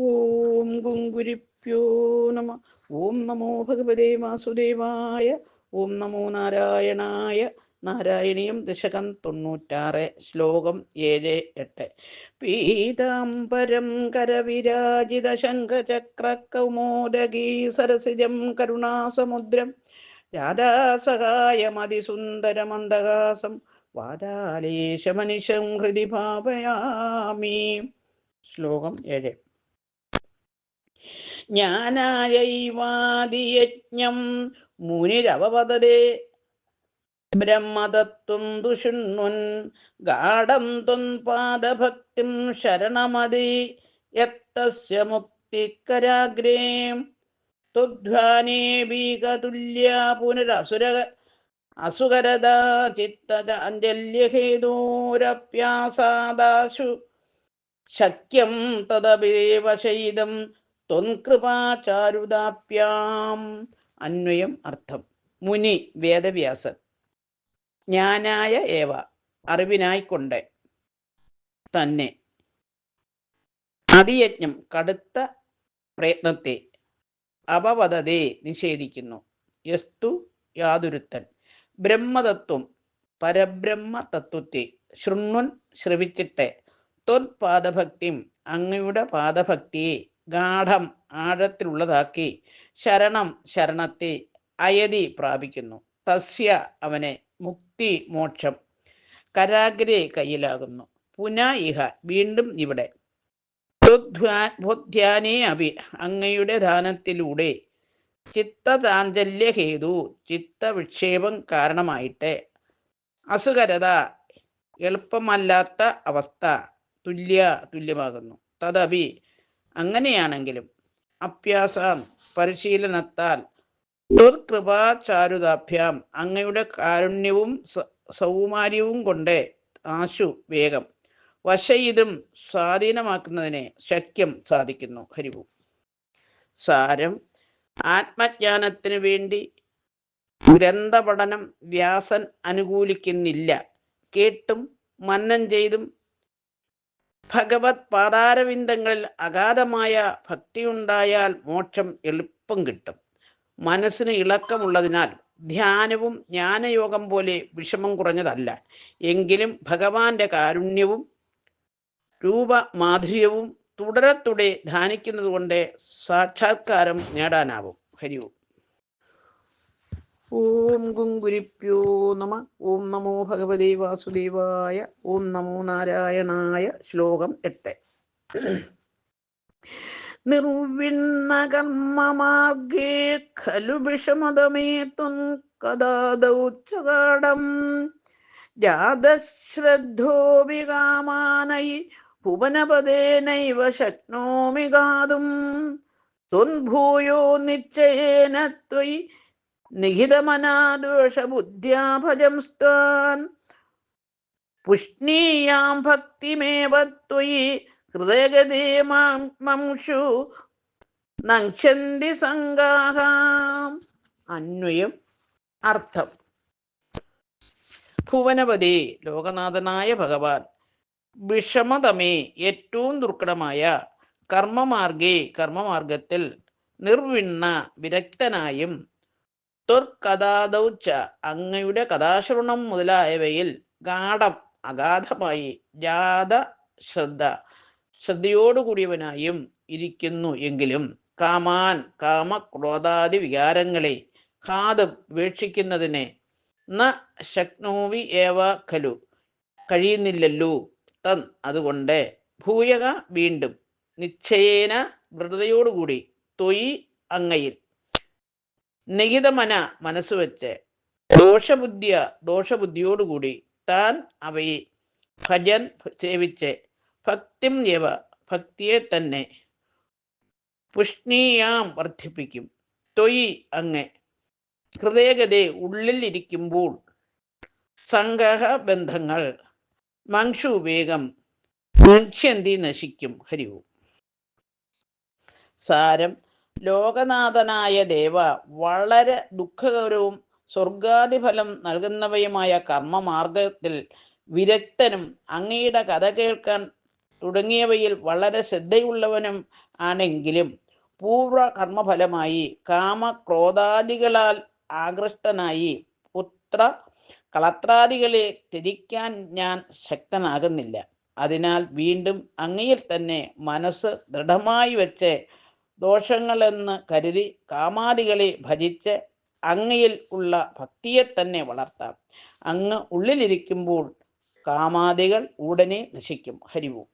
ഓം ഗുങ്കുരിപ്യോ നമ. ഓം നമോ ഭഗവതേ വാസുദേവായ. ഓം നമോ നാരായണായ. നാരായണീയം ദശകം തൊണ്ണൂറ്റാറ്. ശ്ലോകം ഏഴ് എട്ട്. പീതാംബരം കരവിരാജിത ശംഖചക്ര കൗമോദഗീ സരസിജം കരുണാസമുദ്രം. രാധാസഹായമതിസുന്ദരമന്ദഹാസം. വാതാലേശമനിശം ഹൃദി ഭാവയാമി. ശ്ലോകം ഏഴ്. ജ്ഞാനായൈവാദിയജ്ഞം മുനിരവപതേ ബ്രഹ്മതത്വം ദുഷുണ്വൻ ഗാഠം ത്വൻപാദഭക്തിം ശരണമതി യത്തസ്യ മുക്തിക്കരാഗ്രേ. തുധ്വാനേബീകതുല്യ പുനരസുര അസുകരദാ ചിത്തജാഞ്ജല്യഹേതൂരപ്യാസാദാശു ശക്യം തദപേവ ശൈതം ത്വൻകൃപാചാരുദാപ്യാം അന്വയം അർത്ഥം. മുനി വേദവ്യാസൻ. ജ്ഞാനായ ഏവ അറിവിനായിക്കൊണ്ട് തന്നെ. അതിയജ്ഞം കടുത്ത പ്രയത്നത്തെ അപവദതേ നിഷേധിക്കുന്നു. യസ്തു യാതൊരുത്തൻ. ബ്രഹ്മതത്വം പരബ്രഹ്മ തത്വത്തെ ശൃണ്വൻ ശ്രവിച്ചിട്ട് ത്വത്പാദഭക്തിം അങ്ങയുടെ പാദഭക്തിയെ ഗാഠം ആഴത്തിലുള്ളതാക്കി ശരണം ശരണത്തെ അയതി പ്രാപിക്കുന്നു. തസ്യ അവനെ മുക്തി മോക്ഷം കരാഗ്രേ കയ്യിലാകുന്നു പുന ഇഹ വീണ്ടും ഇവിടെ. ബുദ്ധ്യാനേ അഭി അങ്ങയുടെ ദാനത്തിലൂടെ ചിത്തതാഞ്ചല്യഹേതു ചിത്തവിക്ഷേപം കാരണമായിട്ട്. അസുകരത എളുപ്പമല്ലാത്ത അവസ്ഥ തുല്യ തുല്യമാകുന്നു. തദപി അങ്ങനെയാണെങ്കിലും അഭ്യാസം പരിശീലനത്താൽ ദുർകൃപാചാരുതാഭ്യാം അങ്ങയുടെ കാരുണ്യവും സൗമാര്യവും കൊണ്ട് ആശു വേഗം. വശയിതും സ്വാധീനമാക്കുന്നതിനെ ശക്യം സാധിക്കുന്നു. ഹരിവു സാരം. ആത്മജ്ഞാനത്തിന് വേണ്ടി ഗ്രന്ഥപഠനം വ്യാസൻ അനുകൂലിക്കുന്നില്ല. കേട്ടും മന്നം ചെയ്തും ഭഗവത് പാതാരവിന്ദങ്ങളിൽ അഗാധമായ ഭക്തിയുണ്ടായാൽ മോക്ഷം എളുപ്പം കിട്ടും. മനസ്സിന് ഇളക്കമുള്ളതിനാൽ ധ്യാനവും ജ്ഞാനയോഗം പോലെ വിഷമം കുറഞ്ഞതല്ല. എങ്കിലും ഭഗവാന്റെ കാരുണ്യവും രൂപമാധുര്യവും തുടരെ തുടരെ ധ്യാനിക്കുന്നത് കൊണ്ട് സാക്ഷാത്കാരം നേടാനാവും. ഹരി ഓം ഗുങ്കുരിപ്യോ നമ. ഓം നമോ ഭഗവതി വാസുദേവായ. ഓം നമോ നാരായണായ. ശ്ലോകം എട്ട്. നിർവിണ്ണ കർമ്മമാർഗേ ഖലു വിഷമതമേത്തും കഥാദൗച്ചകാടം ജാതശ്രദ്ധോ വികാമാനൈ ഭുവനപദേനൈവ ശക്നോമി ഗാതും. ത്വൻഭൂയോ നിശ്ചയേന ത്വയി നിഹിതമനാദോഷബുദ്ധ്യാ ഭജംസ്താൻ പുഷ്ണീയാം ഭക്തിമേവ ത്വയി ഹൃദയഗതേ നക്ഷന്തി സംഗാഹാം. അന്വയം. അർത്ഥം. ഭുവനപതി ലോകനാഥനായ ഭഗവാൻ. വിഷമതമേ ഏറ്റവും ദുർഘടമായ കർമ്മമാർഗേ കർമ്മമാർഗത്തിൽ നിർവിണ്ണ വിരക്തനായും ത്വർക്കഥാദൗച്ച അങ്ങയുടെ കഥാശ്രവണം മുതലായവയിൽ ഗാഠം അഗാധമായി ജാത ശ്രദ്ധ ശ്രദ്ധയോടുകൂടിയവനായും ഇരിക്കുന്നു എങ്കിലും കാമാൻ കാമക്രോധാദി വികാരങ്ങളെ ഹാദ് വീക്ഷിക്കുന്നതിനെ ന ശക്നോവി ഏവ ഖലു കഴിയുന്നില്ലല്ലോ തൻ അതുകൊണ്ട് ഭൂയക വീണ്ടും നിശ്ചയേന ദൃഢതയോടുകൂടി തൊയ് അങ്ങയിൽ. നിഹിതമന മനസ്സ് വെച്ച് ദോഷബുദ്ധിയ ദോഷബുദ്ധിയോടുകൂടി താൻ അവയെ ഭജൻ സേവിച്ച് ഭക്തിം യവ ഭക്തിയെ തന്നെ പുഷ്ണീയാം വർദ്ധിപ്പിക്കും. തൊയ് അങ്ങ് ഹൃദയഗതയെ ഉള്ളിൽ ഇരിക്കുമ്പോൾ സംഗ്രഹ ബന്ധങ്ങൾ മങ്ഷു വേഗം നക്ഷ്യന്തി നശിക്കും. ഹരിവും സാരം ലോകനാഥനായ ദേവ വളരെ ദുഃഖകരവും സ്വർഗാദിഫലം നൽകുന്നവയുമായ കർമ്മമാർഗത്തിൽ വിരക്തനും അങ്ങയുടെ കഥ കേൾക്കാൻ തുടങ്ങിയവയിൽ വളരെ ശ്രദ്ധയുള്ളവനും ആണെങ്കിലും പൂർവ കർമ്മഫലമായി കാമക്രോധാദികളാൽ ആകൃഷ്ടനായി പുത്ര കളത്രാദികളെ തിരിക്കാൻ ഞാൻ ശക്തനാകുന്നില്ല. അതിനാൽ വീണ്ടും അങ്ങയിൽ തന്നെ മനസ്സ് ദൃഢമായി വെച്ച് ദോഷങ്ങളെന്ന് കരുതി കാമാദികളെ ഭജിച്ച് അങ്ങയിൽ ഉള്ള ഭക്തിയെ തന്നെ വളർത്താം. അങ്ങ് ഉള്ളിലിരിക്കുമ്പോൾ കാമാദികൾ ഉടനെ നശിക്കും. ഹരിവും.